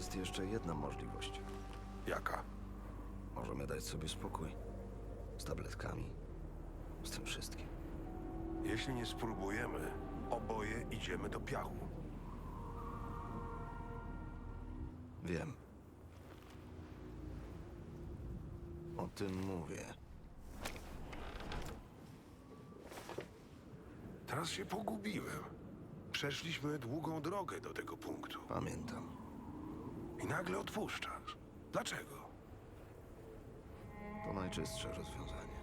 Jest jeszcze jedna możliwość. Jaka? Możemy dać sobie spokój. Z tabletkami. Z tym wszystkim. Jeśli nie spróbujemy, oboje idziemy do piachu. Wiem. O tym mówię. Teraz się pogubiłem. Przeszliśmy długą drogę do tego punktu Pamiętam. I nagle odpuszczasz. Dlaczego? To najczystsze rozwiązanie.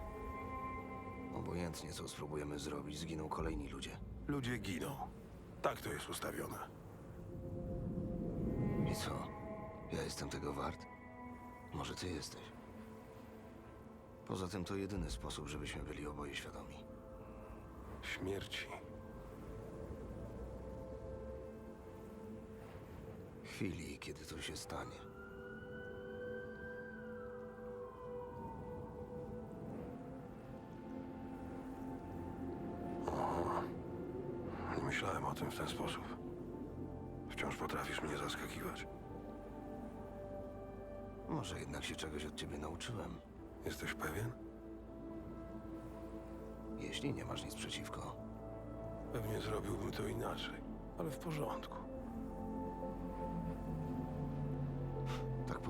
Obojętnie co spróbujemy zrobić, zginą kolejni ludzie. Ludzie giną. Tak to jest ustawione. I co? Ja jestem tego wart? Może ty jesteś? Poza tym to jedyny sposób, żebyśmy byli oboje świadomi. Śmierci. Chwili, kiedy to się stanie. Nie myślałem o tym w ten sposób. Wciąż potrafisz mnie zaskakiwać. Może jednak się czegoś od ciebie nauczyłem. Jesteś pewien? Jeśli nie masz nic przeciwko. Pewnie zrobiłbym to inaczej, ale w porządku.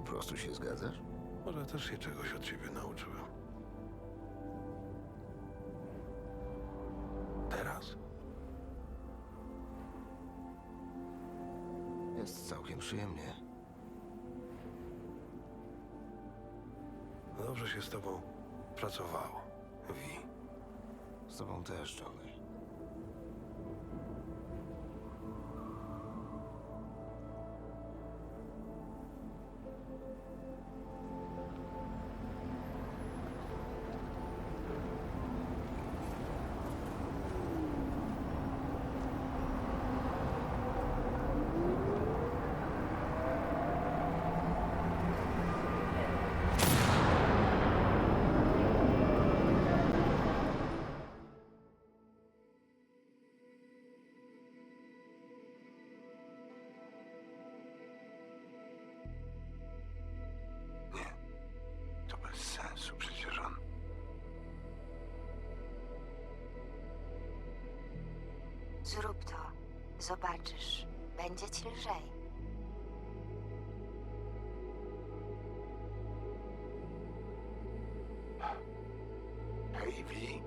Prostu się zgadzasz? Może też się czegoś od ciebie nauczyłem. Teraz? Jest całkiem przyjemnie. Dobrze się z tobą pracowało, Wi. Z tobą też, Johnny. Zrób to. Zobaczysz. Będzie ci lżej. Hej, Wi.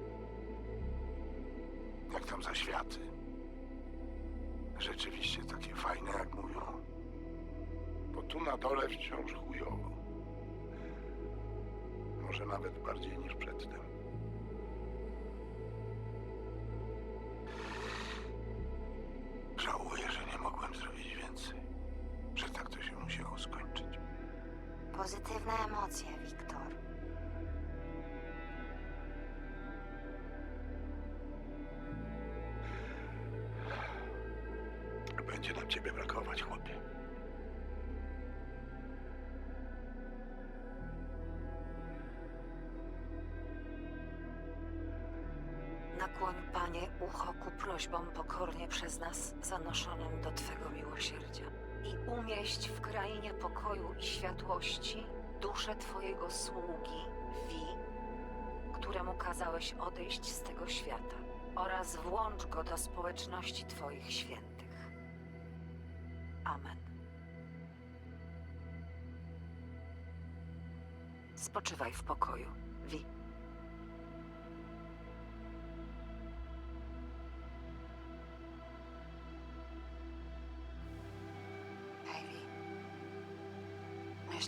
Jak tam za światy? Rzeczywiście takie fajne, jak mówią. Bo tu na dole wciąż chujowo. Może nawet bardziej niż przedtem. Pozytywne emocje, Wiktor. Będzie nam ciebie brakować, chłopie. Nakłoń, Panie, ucho ku prośbom pokornie przez nas zanoszonym do Twego miłosierdzia umieść w krainie pokoju i światłości duszę Twojego sługi, Wi, któremu kazałeś odejść z tego świata oraz włącz go do społeczności Twoich świętych. Amen. Spoczywaj w pokoju, Wi.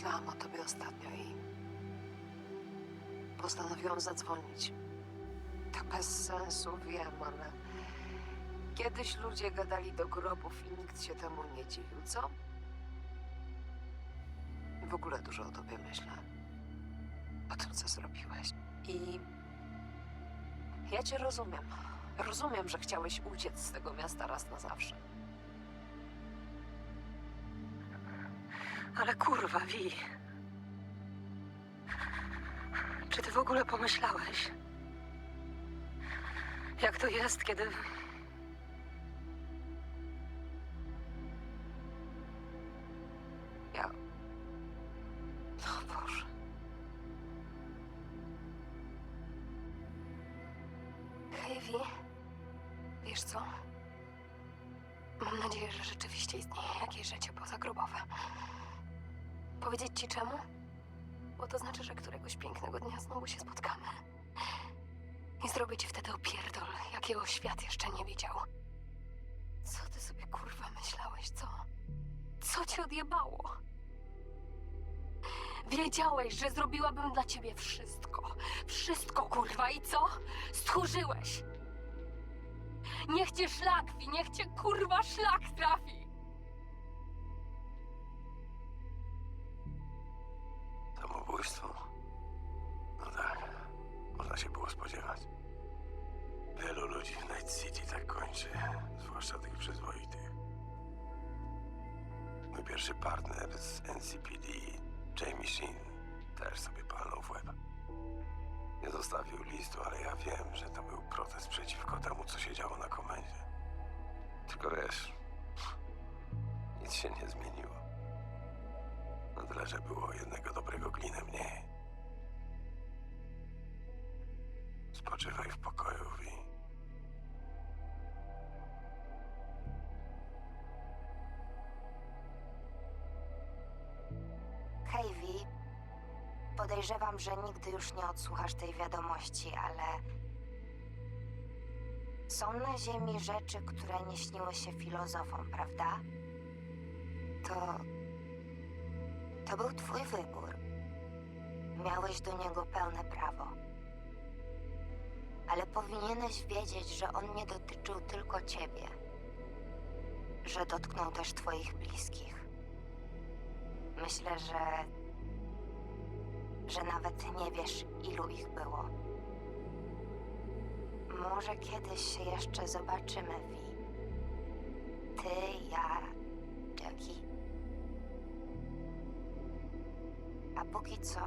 Myślałam o tobie ostatnio i postanowiłam zadzwonić. To bez sensu, wiem, ale kiedyś ludzie gadali do grobów i nikt się temu nie dziwił, co? W ogóle dużo o tobie myślę. O tym, co zrobiłeś. I ja cię rozumiem. Rozumiem, że chciałeś uciec z tego miasta raz na zawsze. Ale kurwa, Vi. Czy ty w ogóle pomyślałeś? Jak to jest, kiedy. Ja. Wiesz co? Mam nadzieję, że rzeczywiście istnieje jakieś życie pozagrobowe. Powiedzieć ci czemu? Bo to znaczy, że któregoś pięknego dnia znowu się spotkamy. I zrobię ci wtedy opierdol, jakiego świat jeszcze nie widział. Co ty sobie kurwa myślałeś, co? Co ci odjebało? Wiedziałeś, że zrobiłabym dla ciebie wszystko. Wszystko, kurwa, i co? Stchórzyłeś. Niech cię szlak wi, niech cię kurwa szlak trafi. Samobójstwo? No tak, można się było spodziewać. Wielu ludzi w Night City tak kończy, zwłaszcza tych przyzwoitych. Mój pierwszy partner z NCPD, Jamie Sheen, też sobie palnął w łeb. Nie zostawił listu, ale ja wiem, że to był protest przeciwko temu, co się działo na komendzie. Tylko wiesz, nic się nie zmieniło. Na tyle, że było jednego dobrego glina mniej. Spoczywaj w pokoju, Vi. Hej, Vi. Podejrzewam, że nigdy już nie odsłuchasz tej wiadomości, ale. Są na Ziemi rzeczy, które nie śniły się filozofom, prawda? To. To był Twój wybór. Miałeś do niego pełne prawo. Ale powinieneś wiedzieć, że on nie dotyczył tylko Ciebie. Że dotknął też Twoich bliskich. Myślę, że. że nawet nie wiesz, ilu ich było. Może kiedyś się jeszcze zobaczymy, Vi. Ty, ja, póki co,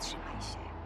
trzymaj się.